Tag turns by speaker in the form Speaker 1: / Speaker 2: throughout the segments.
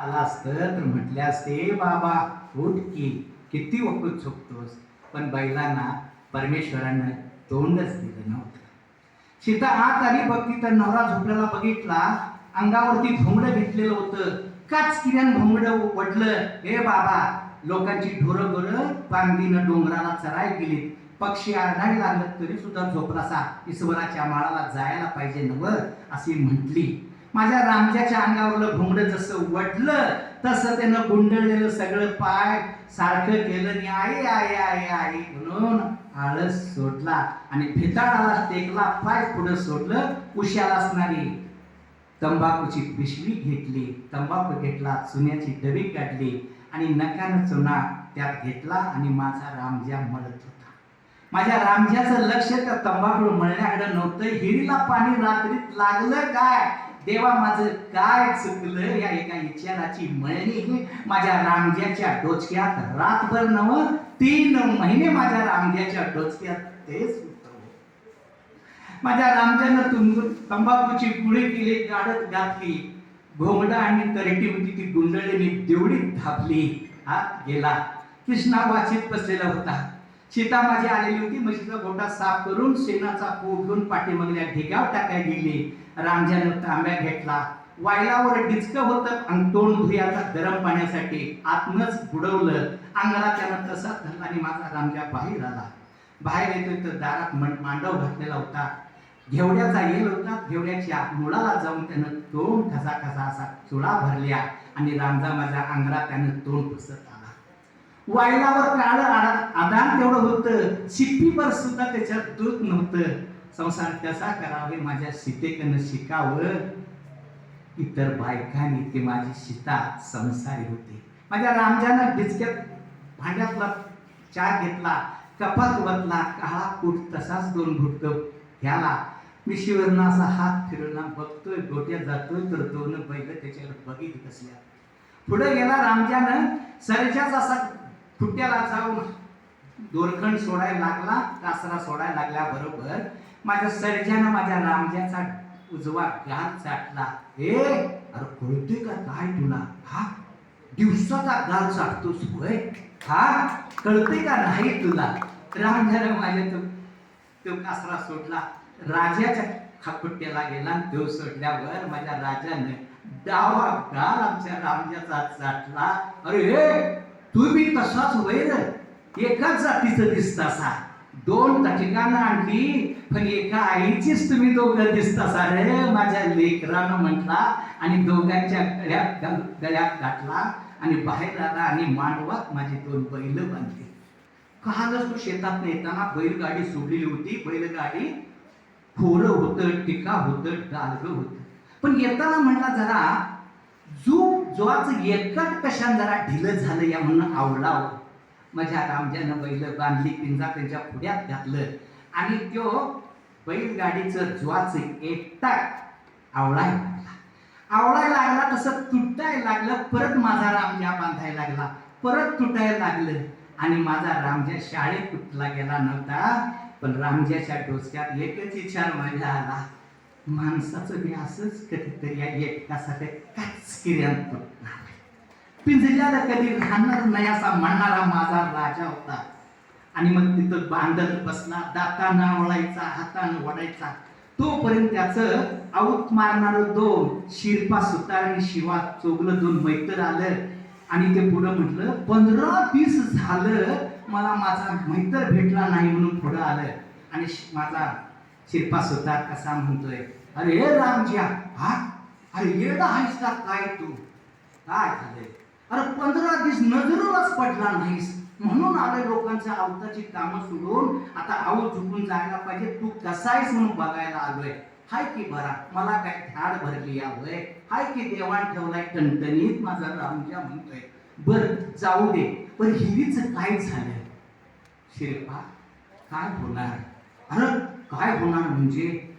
Speaker 1: आला असतं तर म्हटले असते बाबा उठ की किती वकूत झोपतोस? पण बैलांना परमेश्वरानं तोंडच दिलं नव्हतं. सीता आत आली बघती तर नवरा झोपलेला बघितला अंगावरती घोंगडं घेतलेलं होतं. काच किरण घोंगडं वडलं. हे बाबा लोकांची ढोरं गोरं बांधीनं डोंगराला चराय गेली पक्षी आरडायला लागलं तरी सुद्धा झोपलासा. ईश्वराच्या माळाला जायला पाहिजे नव अशी म्हटली. माझ्या रामजाच्या अंगावरलं घोंगडं जसं वडलं तसं त्यानं गुंडळलेलं सगळं पाय सारखं केलं आणि आई आई आई आई म्हणून आळस सोडला. आणि भिताडाला टेकला पाय पुढं सोडलं उशाला असणारी तंबाखूची पिशवी घेतली. तंबाखू घेतला चुन्याची डबी काढली आणि नकानं चुना त्यात घेतला आणि माझा रामज्या मळत होता. माझ्या रामज्याचं लक्ष त्या तंबाखू मळण्याकडे नव्हतं. हिरीला पाणी रात्रीत लागलं काय? देवा माझं काय चुकलं या एका विचाराची मळणी? माझ्या रामज्याच्या डोचक्यात रातभर नव तीन महिने माझ्या रामज्याच्या डोचक्यात तेच माझ्या रामच्यानं तंबाखूची पुढे केली गाडत घातली घोंगडा आणि तरटी होती ती गुंडळी मी देवडीत धापली. हात गेला. कृष्णा वाचित बसलेला होता. सीता माझी आलेली होती. म्हशीचा गोटा साफ करून शेणाचा पोट घेऊन पाठीमागल्या ढेक्यावर टाकाय गेली. रामजानं तांब्या घेतला. वायलावर डिचकं होतं आणि तोंड धुयाचा गरम पाण्यासाठी आतनच बुडवलं. अंगाला त्यानं तसाच धरला आणि माझा रामजा बाहेर आला. बाहेर येतोय तर दारात मांडव घातलेला होता. घेवड्याचा येल होता. घेवड्याच्या मुळाला जाऊन त्यानं तोंड कसा कसा असा चुळा भरल्या आणि रामजा माझ्या अंगरात त्यानं तोंड पुसत आला वायलावर काळ आडा- आदान तेवढं होतं. शिप्पीवर सुद्धा त्याच्यात दूध नव्हतं. संसार कसा करावे माझ्या सीतेकडनं शिकावं? इतर बायकांनी ते माझी सीता संसारी होती. माझ्या रामजानं डिचक्यात भांड्यातला चहा घेतला कपात वतला काळा कूट तसाच दोन घुटक घ्याला मी असा हात फिरवला बघतोय गोट्यात जातोय तर दोन बैल त्याच्याकडे बघित बसल्या. पुढे गेला रामजानं सरच्याच असा फुट्याला जाऊन दोरखंड सोडायला लागला कासरा सोडायला लागल्याबरोबर माझ्या सर्जानं माझ्या रामजाचा उजवा घाल चाटला. हे अरे कळतोय का काय तुला? हा? दिवसाचा गाल चाटतोस होय? हा? कळतोय का नाही तुला? रामजानं माझ्या तो तो कासरा सोडला. राजाच्या खाकुट्याला गेला. तो सोडल्यावर माझ्या राजानं डावा गाल आमच्या रामजाचा चाटला. अरे हे तुम्ही तसाच वैर एकाच जातीचं दिसतासा दोन ठिकाणं आणली पण एका आईचीच तुम्ही दोघं दिसतासा रे. माझ्या लेकरानं म्हटला आणि दोघांच्या गळ्यात गळ्यात गाठला आणि बाहेर आला आणि मांडवात माझी दोन बैल बांधली. कालच तू शेतात येताना बैलगाडी सोडलेली होती. बैलगाडी खोरं होतं टिका होतं डालगं होतं. पण येताना म्हटला जरा जो जोआचं एकट कशान जरा ढिलं झालं या म्हणून आवडावं माझ्या रामजानं बैल बांधली पिंजा त्यांच्या पुढ्यात घातलं. आणि त्यो बैलगाडीचं जुवाच एकटा आवळाय लागला. लागला तसं तुटायला लागलं परत माझा रामजा बांधायला लागला परत तुटायला लागलं. आणि माझा रामजा शाळेत तुटला गेला नव्हता पण रामजाच्या डोसक्यात एकच विचार माझ्या आला माणसाचं मी असंच कधीतरी या एकटासाठी काच किर्यांत पिंजल्याला कधी राहणार नाही असा म्हणणारा माझा राजा होता. आणि मग तिथं बांधत बसला दातांना आवळायचा हातानं ओढायचा. तोपर्यंत त्याचं आऊत मारणार दोन शिरपा सुतार आणि शिवा चोगलं दोन मैत्र आलं. आणि ते पुढं म्हटलं पंधरा दिस झालं मला माझा मैत्र भेटला नाही म्हणून पुढं आलं. आणि माझा शिरपा सुतार कसा म्हणतोय? अरे हे रामजिया हा? अरे येडा आहेस का? काय तू? काय झालंय? अरे पंधरा दिवस नजरूनच पडला नाहीस. म्हणून आले लोकांच्या आवताची कामं सोडून आता आऊत झुकून जायला पाहिजे. तू कसा आहेस म्हणून बघायला आलोय? हाय की भरा मला काय धाड भरली यावय? हाय की देवाण ठेवलाय टणटणीत माझा रामजा म्हणतोय. बर जाऊ दे पण हिरीच काय झालंय? शिरपा काय होणार? अरे काय होणार म्हणजे?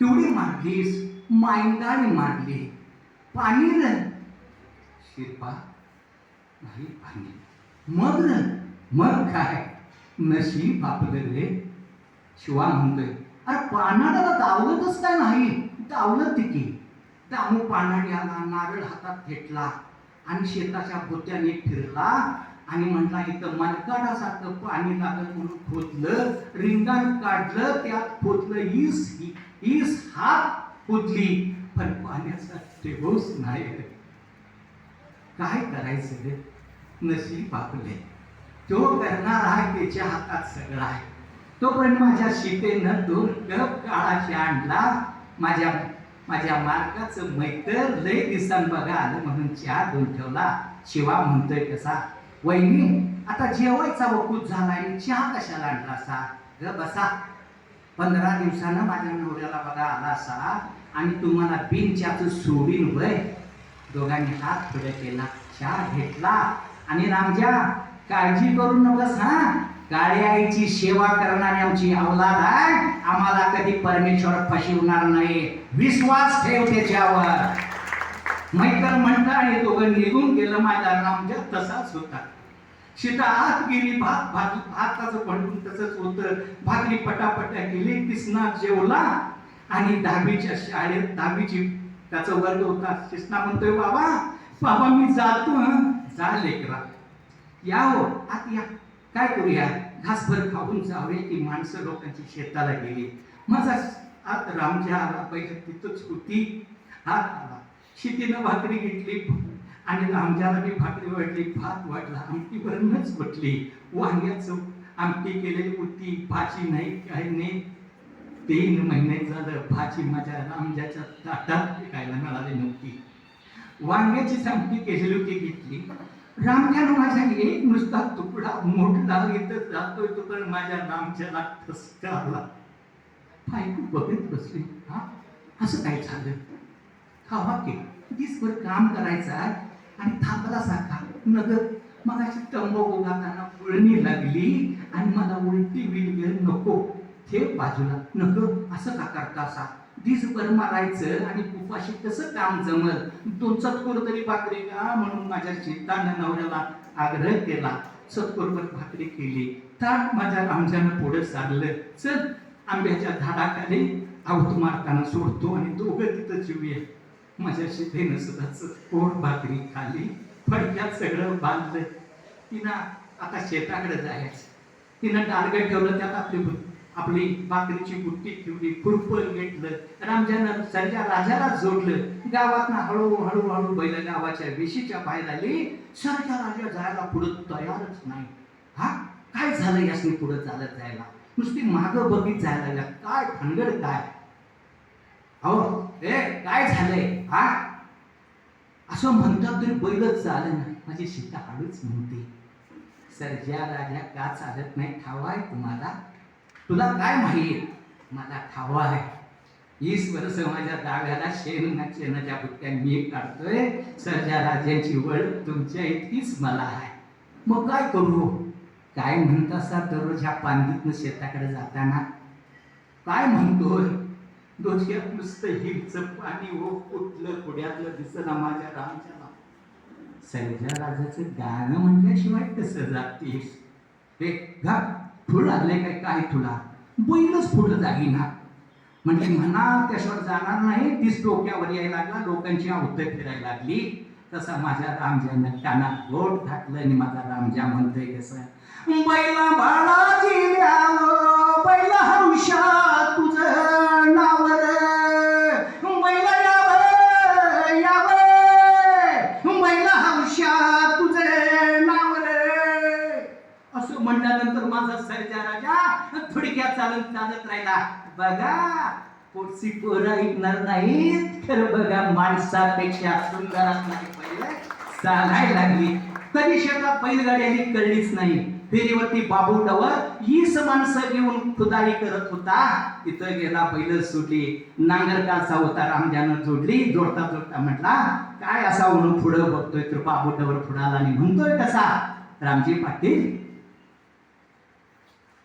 Speaker 1: केवढी मारलीस? मायंदाळी मारली. पाणी रन शिरपा नाही पाणी. मग रन मग काय? नशीब आपलं रे. शिवा म्हणतोय. अरे पानाडाला दावलतच काय नाही? दावलत तिकी दामू पानाडी आला नारळ हातात फेटला आणि शेताच्या भोत्याने फिरला आणि म्हटला इथं मनकाडासारखं पाणी लागलं म्हणून खोदलं रिंगाण काढलं त्यात खोदलं ईस ईस हात खोदली पण पाण्याचा टेबोस नाही. काय करायचं रे? नशीब आपले. तो करणार आहे त्याच्या हातात सगळं आहे. तो पण माझ्या सीतेनं दोन कप काळाशी आणला. माझ्या माझ्या मार्गाचं मैत्र लय दिसन बघा आलं म्हणून चहा दोन ठेवला. शिवा म्हणतोय कसा वहिनी आता जेवायचा वकूत झालाय. आणि चहा कशाला आणला असा ग बसा. पंधरा दिवसानं माझ्या नवऱ्याला बघा आला असा आणि तुम्हाला बिनच्याचं सोडीन वय. दोघांनी हात पुढे केला चहा घेतला. आणि रामजा काळजी करू नकोस हा? काळी आईची सेवा करणारी आमची अवलाद आहे. आम्हाला कधी परमेश्वर फसवणार नाही. विश्वास ठेव त्याच्यावर. मैत्र म्हणता आणि दोघं निघून गेलं माझा रामजा तसाच होता. शेता आत गेली भात भात भाताचं भांडून तसंच होतं. भाकरी पटापट्या गेली कृष्णा जेवला. आणि दहावीच्या शाळेत दहावीची त्याचा वर्ग होता. कृष्णा म्हणतोय बाबा बाबा मी जातो जा लेकरा. या हो आत या. काय करूया? घासभर खाऊन जावे की माणसं लोकांची शेताला गेली. माझा आत रामच्या आला पहिले तिथंच होती. हात आला. शेतीनं भाकरी घेतली आणि रामजाला मी भाकरी वाटली भात वाटला आमटी वरणच वाटली वांग्याचं आमटी केलेली होती भाजी नाही काही नाही. तीन महिने झालं भाजी माझ्या रामजाच्या ताटात खायला मिळाली नव्हती. वांग्याची आमटी केलेली होती घेतली. रामजानं माझ्या एक नुसता तुकडा मोठा इथं जातोय तो पण माझ्या रामच्याला ठसका आला बायको बघत बसली. हा असं काय झालं? खावा की दिसभर काम करायचं. आहे आणि थांबला सारखा. नगर मग अशी तंबाखू गाताना उळणी लागली आणि मला उलटी विलगेल नको. हे बाजूला. नको असं का करता असा? दिसभर मारायचं आणि उपाशी कसं काम जमल? दोन चतकोर तरी भाकरी का? म्हणून माझ्या शेतानं नवऱ्याला आग्रह केला. चतकोरभर भाकरी केली. ताट माझ्या रामजानं पुढे चाललं. चल आंब्याच्या झाडाखाली आवत मारताना सोडतो आणि दोघं तिथं जीवूया माझ्याशी शेतीनं सुद्धा पोट भाकरी खाली? फडक्यात सगळं बांधलं तिनं आता शेताकडे जायचं. तिनं टार्गेट ठेवलं त्यात आपली आपली भाकरीची बुट्टी ठेवली खुरपण घेतलं रामजानं सर्जा राजाला जोडलं. गावात हळू हळू हळू बैल गावाच्या वेशीच्या बाहेर आली. सर्जा राजा जायला पुढं तयारच नाही. हा? काय झालं यासनी पुढं चालत जायला? नुसती मागं बघित जायला लागल्या काय भानगड काय? अहो ए काय झालंय? हा? असं म्हणतात तरी बैलच चालत नाही. माझी शिता हळूच म्हणते सर्जा राजा का चालत नाही ठावा आहे तुम्हाला? तुला काय माहीत? मला ठावा आहे. वीस वर्ष माझ्या दाव्याला शेण शेणाच्या बुट्ट्या मी काढतोय. सर्जा राजांची वळ तुमच्या इतकीच मला आहे. मग काय करू? काय म्हणत असा दररोज ह्या पांदीतनं शेताकडे जाताना? काय म्हणतोय? डोक्यात नुसतं हिरचं पाणी हो कुठलं पुढ्यातलं दिसना माझ्या रामच्याला सैजा राजाचं गाणं म्हटल्याशिवाय कसं जातीस? रे घा फुल लागले काय काय तुला? बैलच जागी ना म्हणजे म्हणा त्याच्यावर जाणार नाही तीच डोक्यावर यायला लागला लोकांची आवत फिरायला लागली. तसा माझ्या रामजानं कानात गोड घातलं आणि माझा रामजा म्हणतोय कसं? बैला बाळाजी बैला हरुषा तुझं चालत चालत राहिला बघा पोटची पोरं ऐकणार नाहीत. तर बघा माणसापेक्षा सुंदर असणारी पहिले चालायला लागली. कधी शेतात बैलगाडी कळलीच नाही. फेरीवरती बाबू टवर हीच माणसं घेऊन खुदाई करत होता. तिथं गेला बैल सुटली. नांगरकाचा होता रामजानं जोडली. जोडता जोडता म्हटला काय असा म्हणून पुढं बघतोय? तर बाबू बाबूटावर पुढाला आणि म्हणतोय कसा? रामजी पाटील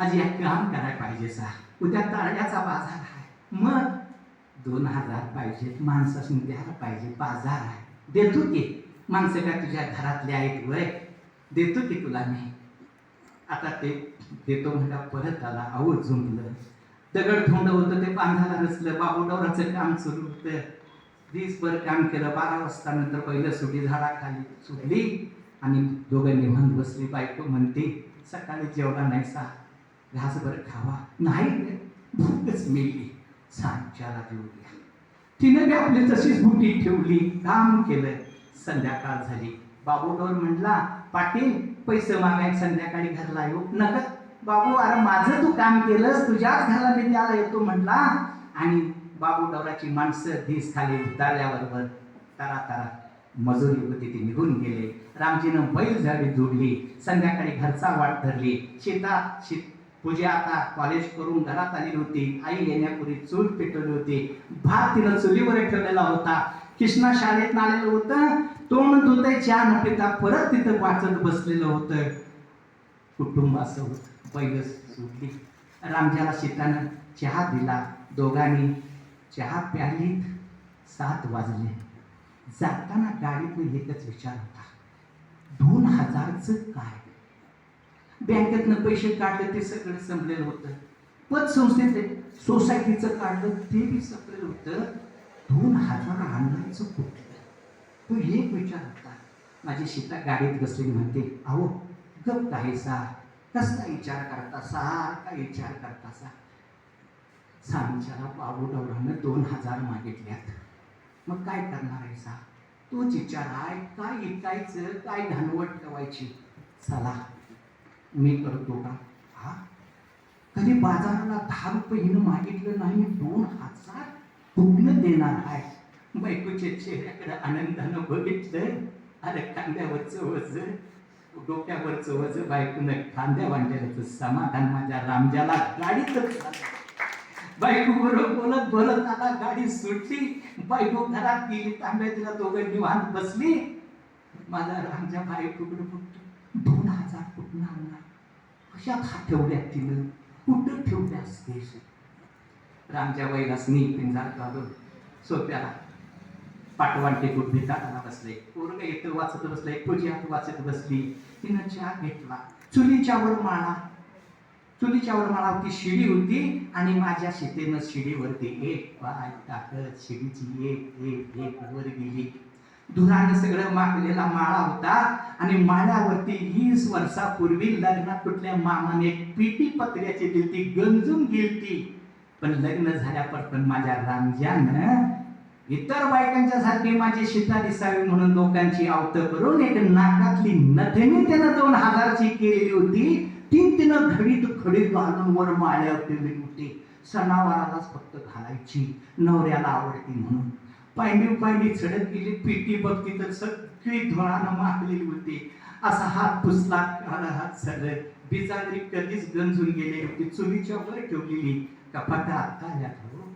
Speaker 1: आज एक काम करायला पाहिजे सा उद्या तारड्याचा बाजार आहे. मग दोन हजार पाहिजेत माणसासून द्यायला पाहिजे बाजार आहे. देतो की. माणसं काय तुझ्या घरातले आहेत वय? देतो की तुला मी. आता ते देतो म्हणता परत आला आऊ झुंबलं दगड थोंड होतं ते बांधायला नसलं बाबूडवराचं काम सुरू होतं. दिसभर काम केलं बारा वाजता नंतर पहिलं सुटी झाडाखाली सुटली. आणि दोघं निवांत बसली बायको म्हणते सकाळी जेवला नाही सा घासभर खावा. नाही भूकच मिळली सांच्याला देऊ तिनं बी आपली तशीच बुटी ठेवली. काम केलं. संध्याकाळ झाली. बाबूगावर म्हणला पाटील पैसे मागाय संध्याकाळी घरला येऊ नका. बाबू अरे माझं तू काम केलंस तुझ्याच घराला मी त्याला येतो म्हटला आणि बाबू डवराची माणसं धीस खाली उतारल्याबरोबर तारा तारा मजुरी होती ती निघून गेले. रामजीनं बैल झाडी जोडली. संध्याकाळी घरचा वाट धरली. शेतात शेत पूजा आता कॉलेज करून घरात आली होती आई येण्यापूर्वी चूल पेटवली होती. भात तिनं चुलीवर ठेवलेला होता. कृष्णा शाळेत आलेलं होतं. तोंड धुतय चहा न पिता परत तिथं वाचत बसलेलं होतं. कुटुंबासोबत बैल सुटली. रामजाला शेतानं चहा दिला. दोघांनी चहा प्याली सात वाजले. जाताना गाडीतून एकच विचार होता. दोन हजारचं काय? बँकेतनं पैसे काढले ते सगळं संपलेलं होतं. पतसंस्थेचे सोसायटीचं काढलं ते बी संपलेलं होतं. दोन हजार आणायचं कुठलं? तो एक विचार होता. माझी सीता गाडीत बसलेली म्हणते अहो गप काही सा. कसला विचार करता सारखा विचार करता सा? सांच्याला बाबू डवरानं दोन हजार मागितल्यात. मग काय करणार आहे सा? तोच विचार आहे. काय ऐकायचं काय घाणवट ठेवायची? चला मी करतो का? हा? कधी बाजाराला दहा रुपये हिनं मागितलं नाही दोन हजार पूर्ण देणार आहे. बायकोच्या चेहऱ्याकडे आनंदानं बघितलं अरे खांद्यावरचं वज डोक्यावरचं वज बायकोनं खांद्या वांड्याचं समाधान माझ्या रामजाला गाडीतच झालं. बायको बरोबर बोलत बोलत आता गाडी सुटली. बायको घरात गेली तांब्या तिला दोघं निवांत बसली. माझा रामजा बायकोकडे बघतो दोन हजार अशा आणणार? कशात हात तिनं? कुठं ठेवल्या असतेस रामच्या वैलासनी पिंजार घालून सोप्याला पाटवांटे कुठ भिताना बसले. पूर्ण येतं वाचत बसले. पूजा वाचत बसली. तिनं चहा घेतला. चुलीच्यावर माळा. चुलीच्यावर माळा होती शिडी होती आणि माझ्या शितेनं शिडीवरती एक पाय टाकत शिडीची एक एक एक वर गेली. धुरानं सगळं मागलेला माळा होता. आणि माळ्यावरती वीस वर्षापूर्वी लग्नात कुठल्या मामाने एक पिटी पत्र्याची दिलती गंजून गेलती. पण लग्न झाल्यापासून माझ्या रामजानं इतर बायकांच्या सारखी माझी शिता दिसावी म्हणून लोकांची आवत करून एक नाकातली नथनी त्यानं दोन हजारची केलेली होती. तीन तिनं घडीत खडीत घालून वर माळ्यावर ठेवली होती. सणावारालाच फक्त घालायची नवऱ्याला आवडती म्हणून. पायंडी पायंडी चढत गेली पिटी बघती तर सगळी धुळानं माखलेली होती. असा हात पुसला काळा हात सरळ. बिजागरी कधीच गंजून गेली होती चुलीच्या वर ठेवलेली. कपाटा आता आल्या हो?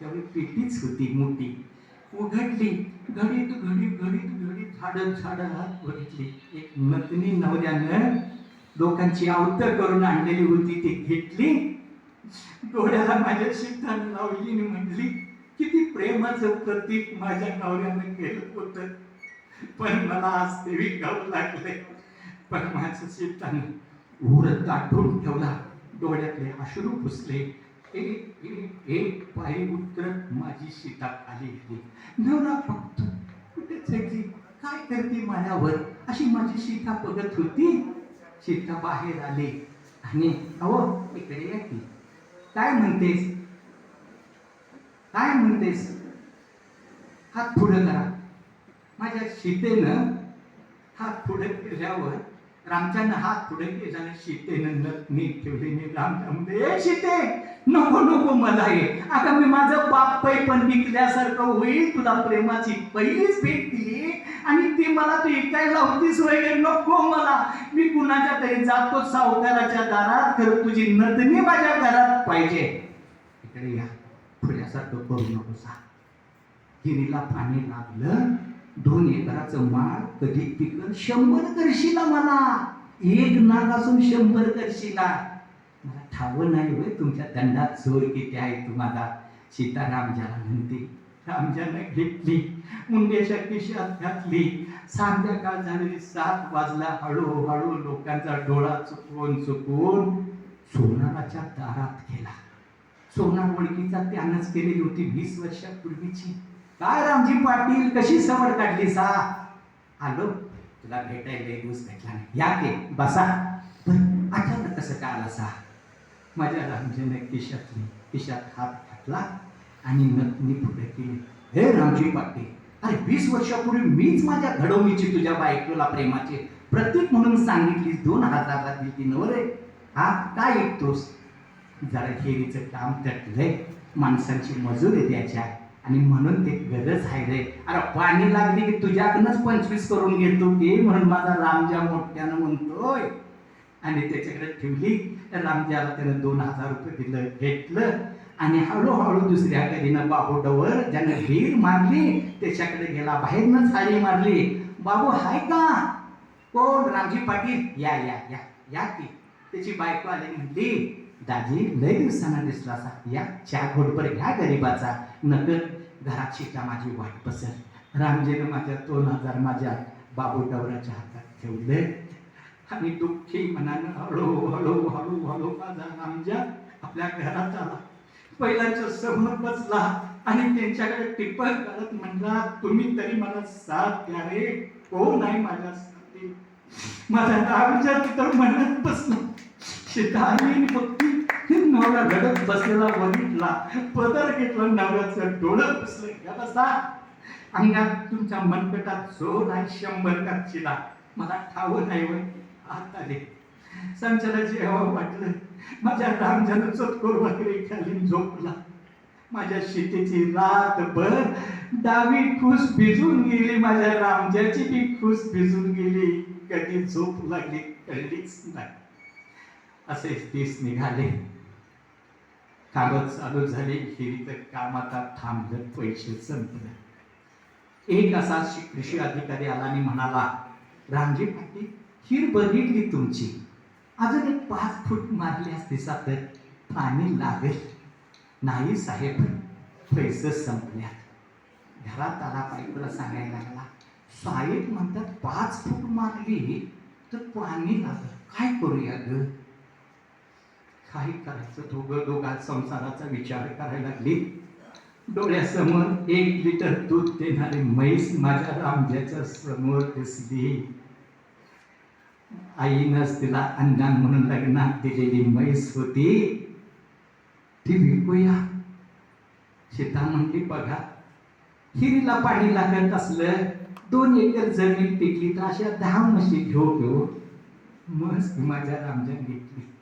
Speaker 1: त्यावेळी पेटीच होती मोठी. उघडली घडीत घडीत घडीत घडीत झाडत झाडत हात बघितली. एक नतनी नवऱ्यानं लोकांची आवत करून आणलेली होती ती घेतली. डोळ्याला माझ्या शितानं लावली आणि म्हटली किती प्रेमाचं प्रतीक माझ्या नवऱ्याने केलं होतं. पण मला आज ते विकावं लागले पण माझं शितानं उरत दाटून ठेवला. डोळ्यातले अश्रू पुसले. एक एक एक पायरी उतरत माझी सीता खाली गेली नवरा फक्त कुठे काय करते माझ्यावर अशी माझी सीता बघत होती. सीता बाहेर आली. आणि अहो इकडे येते काय म्हणतेस? काय म्हणतेस? हात पुढं करा. माझ्या सीतेनं हात पुढे केल्यावर रामच्यानं हात पुढे केल्याने सीतेनं नथनी ठेवली. मी रामच्या म्हणते ए सीते नको नको मला हे आता मी माझं बाप पै पण विकल्यासारखं होईल. तुला प्रेमाची पहिलीच भेट दिली. आणि ती मला तू ऐकायला होतीच वगैरे नको मला. मी कुणाच्या तरी जातो सावकाराच्या दारात. खरं तुझी नदनी माझ्या घरात पाहिजे. इकडे या. फुल्यासारखं करू नकोसा हिरीला पाणी लागलं दोन एकराचं माळ कधी पिकल शंभर करशीला मला. एक नाग असून शंभर करशीला. मला ठावं नाही होय तुमच्या दंडात जोर किती आहे तुम्हाला. सीता रामजाला म्हणते रामजानं घेतली मुंड्याच्या खिशात घातली. संध्याकाळ झालेली सात वाजला हळूहळू लोकांचा डोळा चुकवून चुकवून सोनाराच्या दारात गेला. सोनार ओळखीचा त्यानंच केलेली होती वीस वर्षापूर्वीची. काय रामजी पाटील कशी सवड काढली सा आलो. तुला भेटायला एक दिवस भेटला नाही. या के बसा. पण अचानक कसं काय आला सा माझ्या रामजीने खिशातली खिशात हात घातला आणि नतनी पुढे केली. हे रामजी पाटील अरे वीस वर्षापूर्वी मीच माझ्या घडवणीची तुझ्या बायकोला प्रेमाचे प्रतीक म्हणून सांगितली दोन हजाराला दिली नवरे. हा काय ऐकतोस? जरा खेरीचं काम तटलंय माणसांची मजुरी द्यायच्या आणि म्हणून ते गरज आहे रे. अरे पाणी लागली की तुझ्याकडनंच पंचवीस करून घेतो की? म्हणून माझा रामजा मोठ्यानं म्हणतोय. आणि त्याच्याकडे ठेवली. तर रामजाला त्यानं दोन हजार रुपये दिलं घेतलं. आणि हळूहळू दुसऱ्या कधीनं बाबू डवर ज्यानं भीर मारली त्याच्याकडे गेला. बाहेरनं साडी मारली. बाबू हाय का? कोण? रामजी पाटील. या या या या की. त्याची बायको आली म्हणली दाजी लय दिवसांना दिसला असा. या चहा घोटभर घ्या गरीबाचा. नगर घरात शिका माझी वाट पसर. रामजीनं माझ्या दोन हजार माझ्या बाबू डवराच्या हातात ठेवले. आणि दुःखी मनानं हळू हळू हळू हळू माझा रामजा आपल्या घरात आला. पहिल्याच्या समोर बसला आणि त्यांच्याकडे टिप्पण करत म्हणला तुम्ही तरी मला साथ द्या रे. कोण नाही माझ्या साथी माझा रामजा तिथं म्हणत बसला. शेतानी फक्ती नवरा घडत बसलेला बघितला पदर घेतला नवऱ्याचं डोळं पुसलं. घ्या बसा. अंगात तुमच्या मनकटात जोर आहे. शंभर कापचिला मला ठाव नाही वय. आत आले. संचाला हवा वाटलं. माझ्या रामजन चतकोर वगैरे खाली झोपला. माझ्या शेतीची रातभर डावी खुस भिजून गेली. माझ्या रामजाची बी खुस भिजून गेली कधी झोप लागली कळलीच नाही. असे तीस निघाले. कागद चालू झाले हिरीचं काम आता थांबलं पैसे संपले. एक असा कृषी अधिकारी आला आणि म्हणाला रामजी पाटील हिर बघितली तुमची. अजून एक पाच फूट मारली असते तर पाणी लागेल. नाही साहेब पैसे संपल्यात. घरात आला बायकोला सांगायला लागला साहेब म्हणतात पाच फूट मारली तर पाणी लागलं. काय करूया ग? काही करायचं दोघं दोघात संसाराचा विचार करायला लागली. डोळ्यासमोर एक लिटर दूध देणारी म्हैस माझ्या रामजाच्या समोर दिसली. आईनंच तिला अंगान म्हणून लग्नात दिलेली म्हैस होती. ती विकूया. सीता म्हणली बघा हिरीला पाणी लागत असलं दोन एकर जमीन पिकली तर अशा दहा म्हशी घेऊ घेऊ. मस्त माझ्या रामजन घेतली.